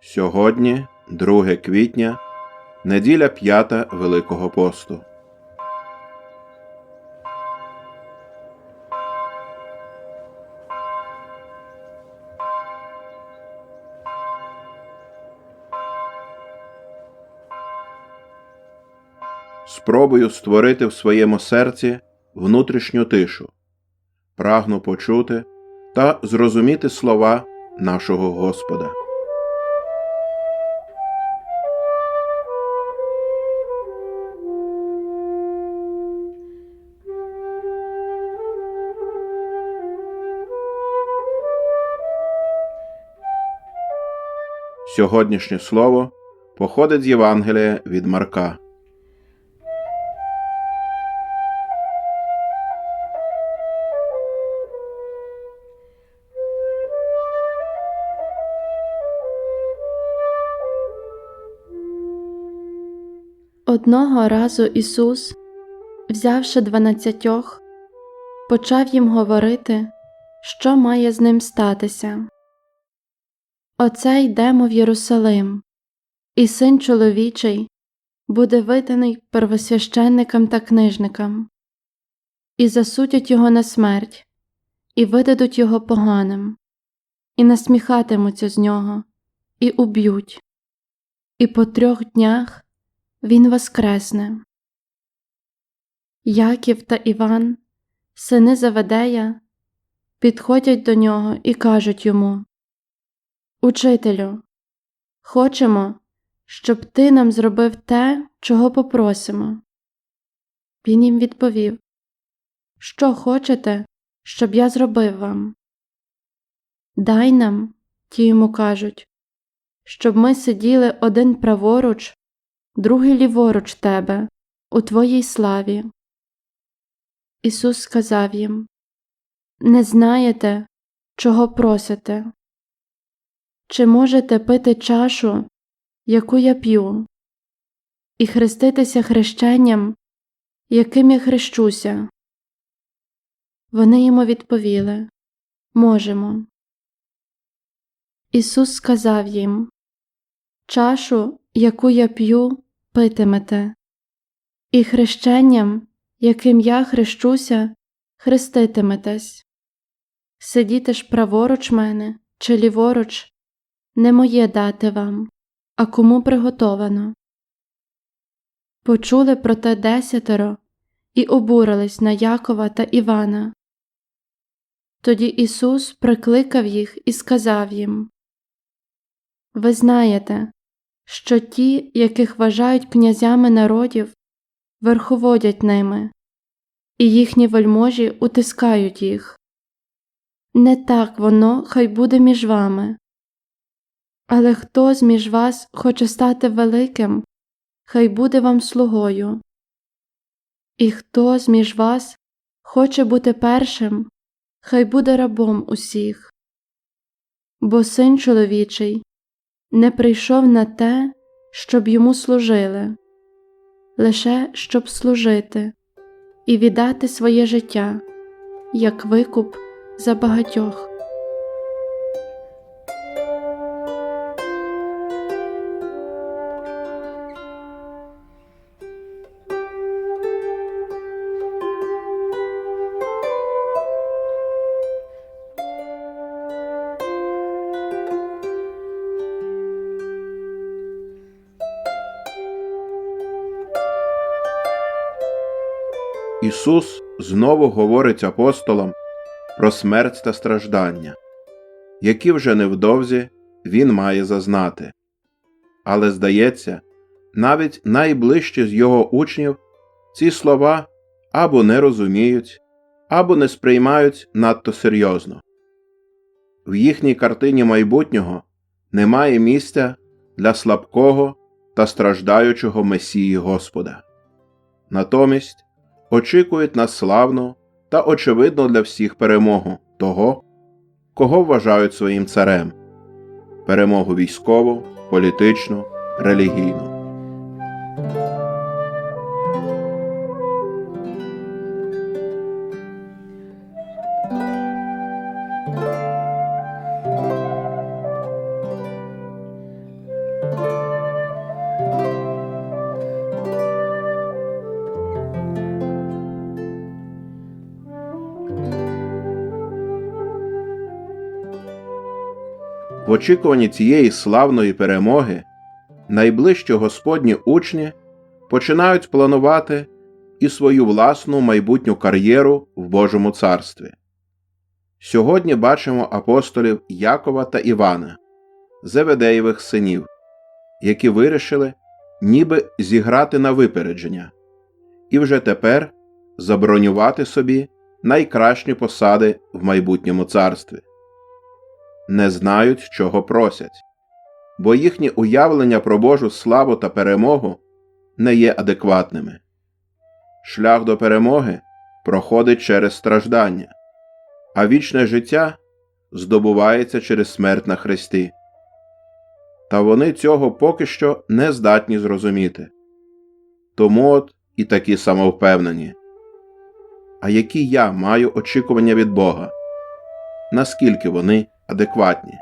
Сьогодні, 2 квітня, неділя п'ята Великого посту. Спробую створити в своєму серці внутрішню тишу, прагну почути та зрозуміти слова нашого Господа. Сьогоднішнє слово походить з Євангелія від Марка. Одного разу Ісус, взявши дванадцятьох, почав їм говорити, що має з ним статися. Оце йдемо в Єрусалим, і син чоловічий буде виданий первосвященникам та книжникам, і засудять його на смерть, і видадуть його поганим, і насміхатимуться з нього, і уб'ють, і по трьох днях він воскресне. Яків та Іван, сини Заведея, підходять до нього і кажуть йому Учителю, хочемо, щоб ти нам зробив те, чого попросимо. Він їм відповів Що хочете, щоб я зробив вам? Дай нам, ті йому кажуть, щоб ми сиділи один праворуч, другий ліворуч тебе, у твоїй славі. Ісус сказав їм Не знаєте, чого просите. Чи можете пити чашу, яку я п'ю, і хреститися хрещенням, яким я хрещуся? Вони йому відповіли Можемо. Ісус сказав їм Чашу, яку я п'ю, питимете, і хрещенням, яким я хрещуся, хреститиметесь. Сидіти ж праворуч мене чи ліворуч не моє дати вам, а кому приготовано. Почули про те десятеро і обурились на Якова та Івана. Тоді Ісус прикликав їх і сказав їм Ви знаєте, що ті, яких вважають князями народів, верховодять ними, і їхні вельможі утискають їх. Не так воно хай буде між вами. Але хто з між вас хоче стати великим, хай буде вам слугою. І хто з між вас хоче бути першим, хай буде рабом усіх. Бо син чоловічий не прийшов на те, щоб йому служили, лише щоб служити і віддати своє життя як викуп за багатьох. Ісус знову говорить апостолам про смерть та страждання, які вже невдовзі Він має зазнати. Але, здається, навіть найближчі з його учнів ці слова або не розуміють, або не сприймають надто серйозно. В їхній картині майбутнього немає місця для слабкого та страждаючого Месії Господа. Натомість очікують на славну та очевидно для всіх перемогу того, кого вважають своїм царем перемогу військову, політичну, релігійну. Очікуванні цієї славної перемоги найближчі Господні учні починають планувати і свою власну майбутню кар'єру в Божому царстві. Сьогодні бачимо апостолів Якова та Івана, Зеведеєвих синів, які вирішили ніби зіграти на випередження і вже тепер забронювати собі найкращі посади в майбутньому царстві. Не знають, чого просять, бо їхні уявлення про Божу славу та перемогу не є адекватними. Шлях до перемоги проходить через страждання, а вічне життя здобувається через смерть на Христі. Та вони цього поки що не здатні зрозуміти. Тому от і такі самовпевнені. А які я маю очікування від Бога? Наскільки вони адекватні?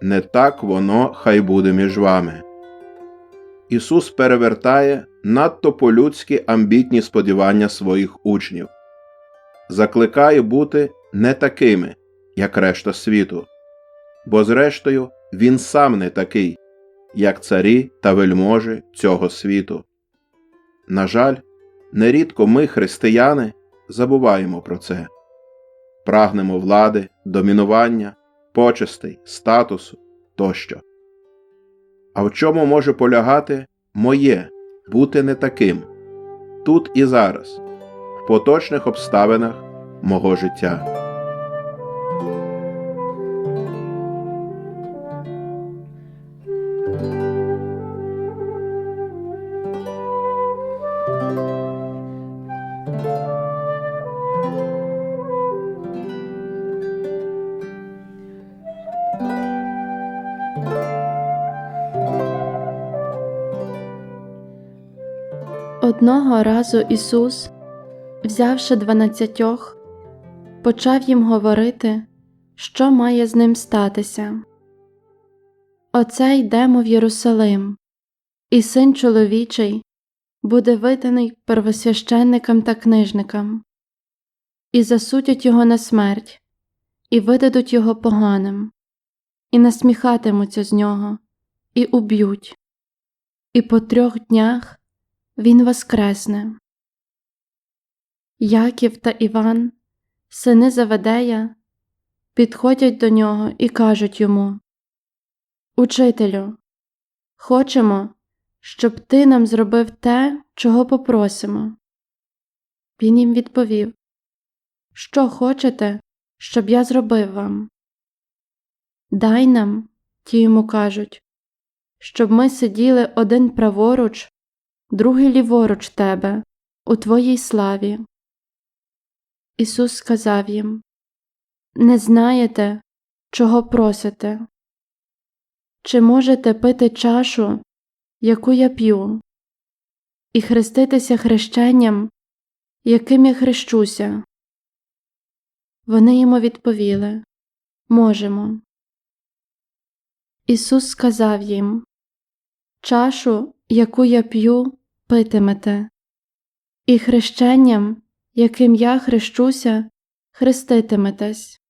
Не так воно хай буде між вами. Ісус перевертає надто по-людськи амбітні сподівання своїх учнів, закликає бути не такими, як решта світу, бо, зрештою, Він сам не такий, як царі та вельможі цього світу. На жаль, нерідко ми, християни, забуваємо про це, прагнемо влади, домінування почестей, статусу тощо. А в чому може полягати моє бути не таким тут і зараз, в поточних обставинах мого життя? Одного разу Ісус, взявши дванадцятьох, почав їм говорити, що має з ним статися. Оце йдемо в Єрусалим, і син чоловічий буде виданий первосвященникам та книжникам, і засудять його на смерть, і видадуть його поганим, і насміхатимуться з нього, і уб'ють, і по трьох днях він воскресне. Яків та Іван, сини Заведея, підходять до нього і кажуть йому Учителю, хочемо, щоб ти нам зробив те, чого попросимо. Він їм відповів Що хочете, щоб я зробив вам? Дай нам, ті йому кажуть, щоб ми сиділи один праворуч, другий ліворуч тебе, у твоїй славі. Ісус сказав їм Не знаєте, чого просите? Чи можете пити чашу, яку я п'ю, і хреститися хрещенням, яким я хрещуся? Вони йому відповіли Можемо. Ісус сказав їм Чашу, яку я п'ю, питимете, і хрещенням, яким я хрещуся, хреститиметесь.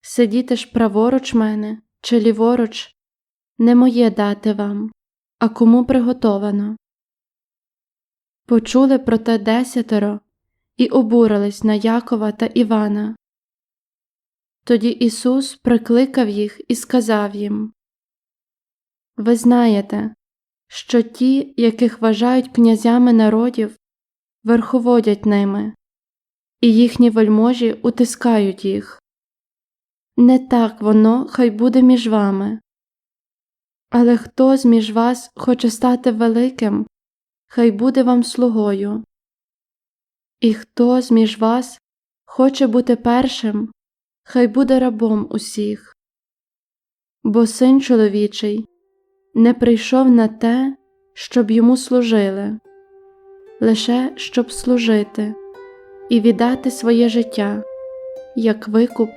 Сидіти ж праворуч мене чи ліворуч не моє дати вам, а кому приготовано. Почули про те десятеро і обурились на Якова та Івана. Тоді Ісус прикликав їх і сказав їм Ви знаєте, що ті, яких вважають князями народів, верховодять ними, і їхні вельможі утискають їх. Не так воно хай буде між вами. Але хто з між вас хоче стати великим, хай буде вам слугою. І хто з між вас хоче бути першим, хай буде рабом усіх. Бо син чоловічий не прийшов на те, щоб йому служили, лише щоб служити і віддати своє життя як викуп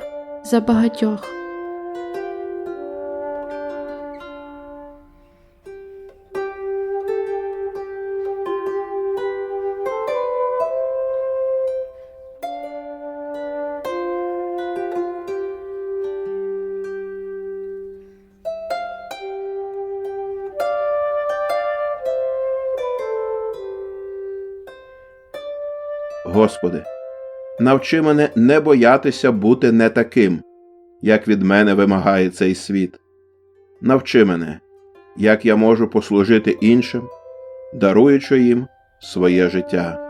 за багатьох. Господи, навчи мене не боятися бути не таким, як від мене вимагає цей світ. Навчи мене, як я можу послужити іншим, даруючи їм своє життя.